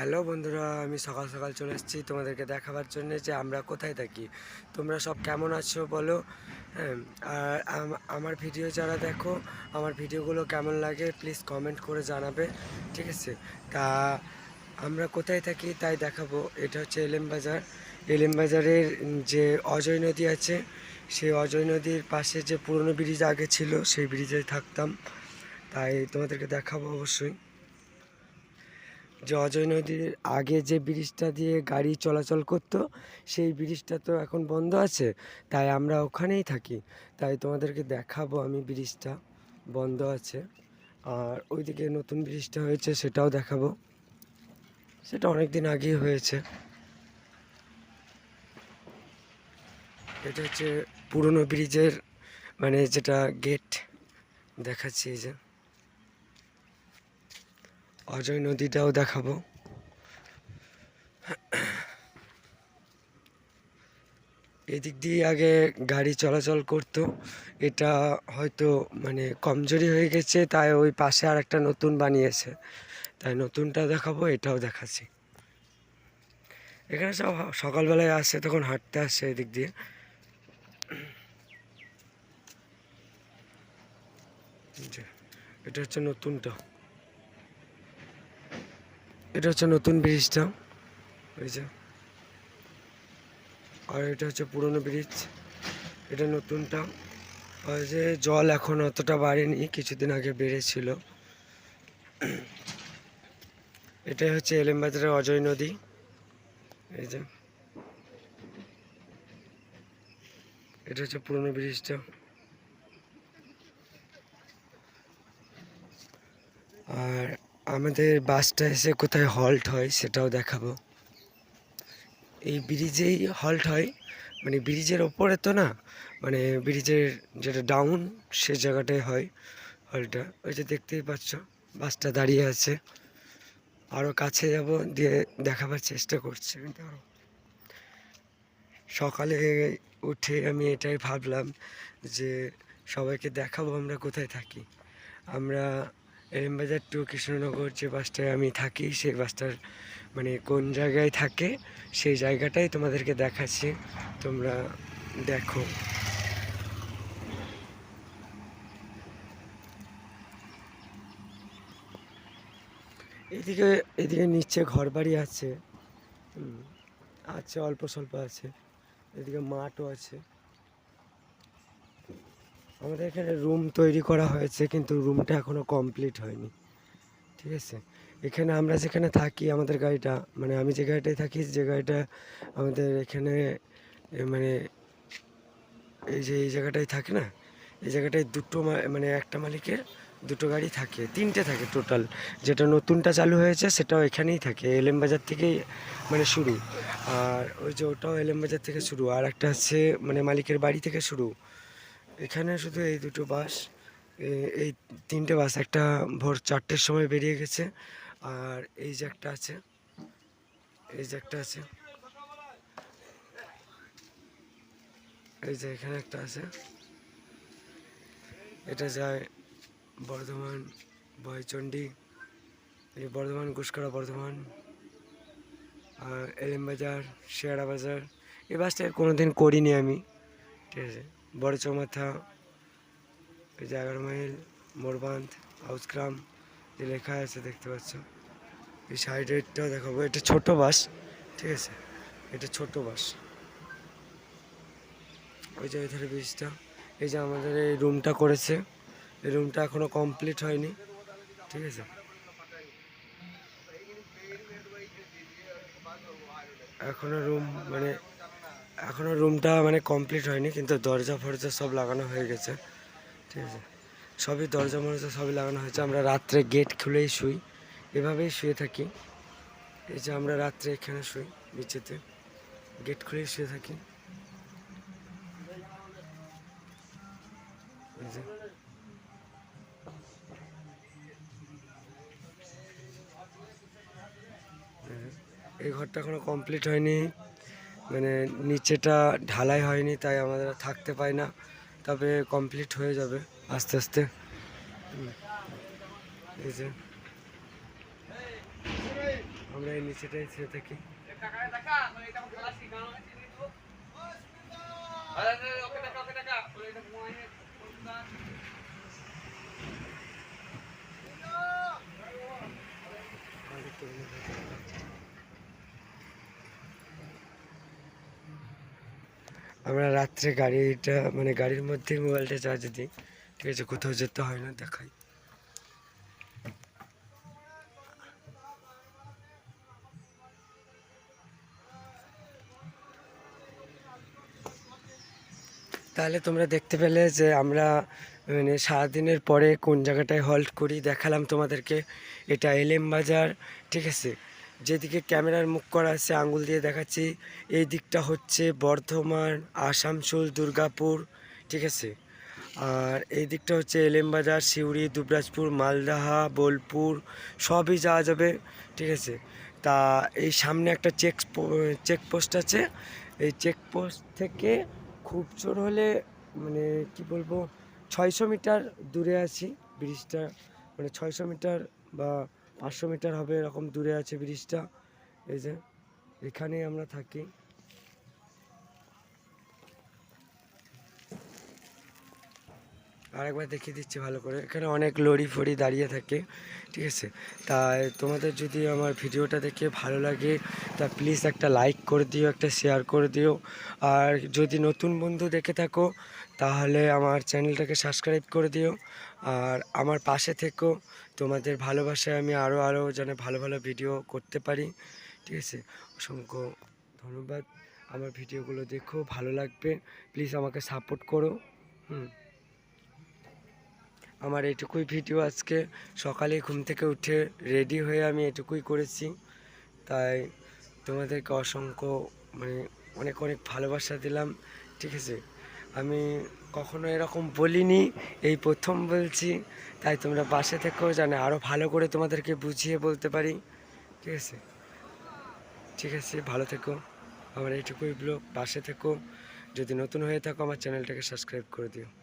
Hello বন্ধুরা, আমি সকাল সকাল চলে এসেছি তোমাদেরকে দেখাবার জন্য যে আমরা কোথায় থাকি। তোমরা সব কেমন আছো বলো? হ্যাঁ আর আমার ভিডিও যারা দেখো, আমার ভিডিওগুলো কেমন লাগে প্লিজ কমেন্ট করে জানাবে, ঠিক আছে? তা আমরা কোথায় থাকি তাই দেখাবো। এটা হচ্ছে এলএম বাজার। এলএম বাজারের যে অজয় নদী আছে, সেই অজয় নদীর পাশে যে পুরনো ব্রিজ আগে ছিল, সেই ব্রিজে থাকতাম। তাই তোমাদেরকে দেখাবো অবশ্যই। যে অজয় নদীর আগে যে ব্রিজটা দিয়ে গাড়ি চলাচল করতো, সেই ব্রিজটা তো এখন বন্ধ আছে, তাই আমরা ওখানেই থাকি। তাই তোমাদেরকে দেখাবো আমি ব্রিজটা, বন্ধ আছে। আর ওইদিকে নতুন ব্রিজটা হয়েছে, সেটাও দেখাবো। সেটা অনেক দিন আগেই হয়েছে। এটা হচ্ছে পুরনো ব্রিজের মানে যেটা গেট দেখাচ্ছি এই যে। অজয় নদীটাও দেখাবো। এদিক দিয়ে আগে গাড়ি চলাচল করতো। এটা হয়তো মানে কমজোরি হয়ে গেছে, তাই ওই পাশে আর একটা নতুন বানিয়েছে। তাই নতুনটা দেখাবো, এটাও দেখাচ্ছি। এখানে সব সকালবেলায় আসে, তখন হাঁটতে আসছে এদিক দিয়ে। এটা হচ্ছে নতুনটা। এটা হচ্ছে নতুন ব্রিজটা ওই যে। আর এটা হচ্ছে পুরনো ব্রিজ, এটা নতুনটা। আর যে জল এখন অতটা বাড়েনি, কিছুদিন আগে বেড়েছিল। এটাই হচ্ছে এলেমবাজারের অজয় নদী, এই যে। এটা হচ্ছে পুরনো ব্রিজটা। আর আমাদের বাসটা এসে কোথায় হল্ট হয় সেটাও দেখাবো। এই ব্রিজেই হল্ট হয় মানে ব্রিজের ওপরে তো না মানে ব্রিজের যেটা ডাউন সে জায়গাটায় হয় হলটা ওই যে দেখতেই পাচ্ছ, বাসটা দাঁড়িয়ে আছে। আরও কাছে যাব, দিয়ে দেখাবার চেষ্টা করছি। কিন্তু আরও সকালে উঠে আমি এটাই ভাবলাম যে সবাইকে দেখাবো আমরা কোথায় থাকি। আমরা এলেমবাজার টু কৃষ্ণনগর যে বাসটায় আমি থাকি, সেই বাসটার মানে কোন জায়গায় থাকে, সেই জায়গাটাই তোমাদেরকে দেখাচ্ছি। তোমরা দেখো। এদিকে এদিকে নিচে ঘর বাড়ি আছে আছে, অল্প স্বল্প আছে। এদিকে মাঠও আছে। আমাদের এখানে রুম তৈরি করা হয়েছে, কিন্তু রুমটা এখনও কমপ্লিট হয়নি। ঠিক আছে? এখানে আমরা যেখানে থাকি, আমাদের গাড়িটা মানে আমি যে গাড়িটায় থাকি, যে গাড়িটা আমাদের এখানে মানে এই যে, এই জায়গাটায় থাকে না? এই জায়গাটায় দুটো মানে একটা মালিকের দুটো গাড়ি থাকে, তিনটে থাকে টোটাল যেটা নতুনটা চালু হয়েছে, সেটাও এখানেই থাকে, এলএম বাজার থেকেই মানে শুরু। আর ওই যে ওটাও এলএম বাজার থেকে শুরু, আর একটা হচ্ছে মানে মালিকের বাড়ি থেকে শুরু। এখানে শুধু এই দুটো বাস এই তিনটে বাস, একটা ভোর চারটের সময় বেরিয়ে গেছে, আর এই যে একটা আছে, এই যে একটা আছে, এই যে এখানে একটা আছে, এটা যায় বর্ধমান বয়চণ্ডী এই বর্ধমান ঘুষকরা বর্ধমান, আর এলএম বাজার শেয়ারা বাজার এই বাসটা কোনো দিন করিনি আমি, ঠিক আছে। বড় চৌমাথা এগারো মাইল মোরবান্ধ হাউসগ্রাম যে লেখা আছে দেখতে পাচ্ছ এই সাইডেরটাও দেখাবো এটা ছোট বাস ঠিক আছে এটা ছোট বাস ওই যে এধারে ব্রিজটা এই যে আমাদের এই রুমটা করেছে এই রুমটা এখনও কমপ্লিট হয়নি ঠিক আছে এখনও রুম মানে এখনও রুমটা মানে কমপ্লিট হয়নি, কিন্তু দরজা ফরজা সব লাগানো হয়ে গেছে। ঠিক আছে? সবই দরজা মরজা সবই লাগানো হয়েছে। আমরা রাত্রে গেট খুলেই শুই। এভাবেই শুয়ে থাকি। এই যে আমরা রাত্রে এখানে শুই, নিচেতে। গেট খুলেই শুয়ে থাকি। এই এই ঘরটা এখনও কমপ্লিট হয়নি। মানে নিচেটা ঢালাই হয়নি, তাই আমাদের থাকতে পাই না তবে কমপ্লিট হয়ে যাবে আস্তে আস্তে। এই যে, আমরা এই নিচেটাই শুয়ে থাকি আমরা রাত্রে গাড়িটা মানে গাড়ির মধ্যে মোবাইলটা চার্জ দিই। ঠিক আছে, কোথাও যেতে হয় না, দেখাই। তাহলে তোমরা দেখতে পেলে যে আমরা মানে সারাদিনের পরে কোন জায়গাটায় হল্ট করি, দেখালাম তোমাদেরকে। এটা এলএম বাজার, ঠিক আছে? যেদিকে ক্যামেরার মুখ করা আছে আঙ্গুল দিয়ে দেখাচ্ছি। এই দিকটা হচ্ছে বর্ধমান, আসানসোল, দুর্গাপুর, ঠিক আছে? আর এই দিকটা হচ্ছে এলেমবাজার সিউড়ি, দুবরাজপুর, মালদাহা, বোলপুর, সবই যাওয়া যাবে, ঠিক আছে? তা এই সামনে একটা চেক চেকপোস্ট আছে। এই চেকপোস্ট থেকে খুব জোর হলে মানে কি বলব, ছয়শো মিটার দূরে আছি, ব্রিজটা। মানে ছয়শো মিটার বা পাঁচশো মিটার হবে এরকম দূরে আছে ব্রিজটা। এই যে, এখানেই আমরা থাকি। আরেকবার দেখিয়ে দিচ্ছি ভালো করে। এখানে অনেক লরি ফড়ি দাঁড়িয়ে থাকে, ঠিক আছে? তাই তোমাদের যদি আমার ভিডিওটা দেখে ভালো লাগে, তা প্লিজ একটা লাইক করে দিও, একটা শেয়ার করে দিও। আর যদি নতুন বন্ধু দেখে থাকো তাহলে আমার চ্যানেলটাকে সাবস্ক্রাইব করে দিও। আর আমার পাশে থেকো। তোমাদের ভালোবাসায় আমি আরও আরও যেন ভালো ভালো ভিডিও করতে পারি। ঠিক আছে? অসংখ্য ধন্যবাদ। আমার ভিডিওগুলো দেখো, ভালো লাগবে। প্লিজ আমাকে সাপোর্ট করো। হুম। আমার এটুকুই ভিডিও আজকে। সকালে ঘুম থেকে উঠে রেডি হয়ে আমি এটুকুই করেছি। তাই তোমাদেরকে অসংখ্য মানে অনেক অনেক ভালোবাসা দিলাম। ঠিক আছে? আমি কখনো এরকম বলিনি, এই প্রথম বলছি, তাই তোমরা বাসে থেকেও জানে আরও ভালো করে তোমাদেরকে বুঝিয়ে বলতে পারি। ঠিক আছে? ঠিক আছে, ভালো থেকো। আমার এইটুকুই ব্লগ বাসে থেকো। যদি নতুন হয়ে থাকো, আমার চ্যানেলটাকে সাবস্ক্রাইব করে দিও।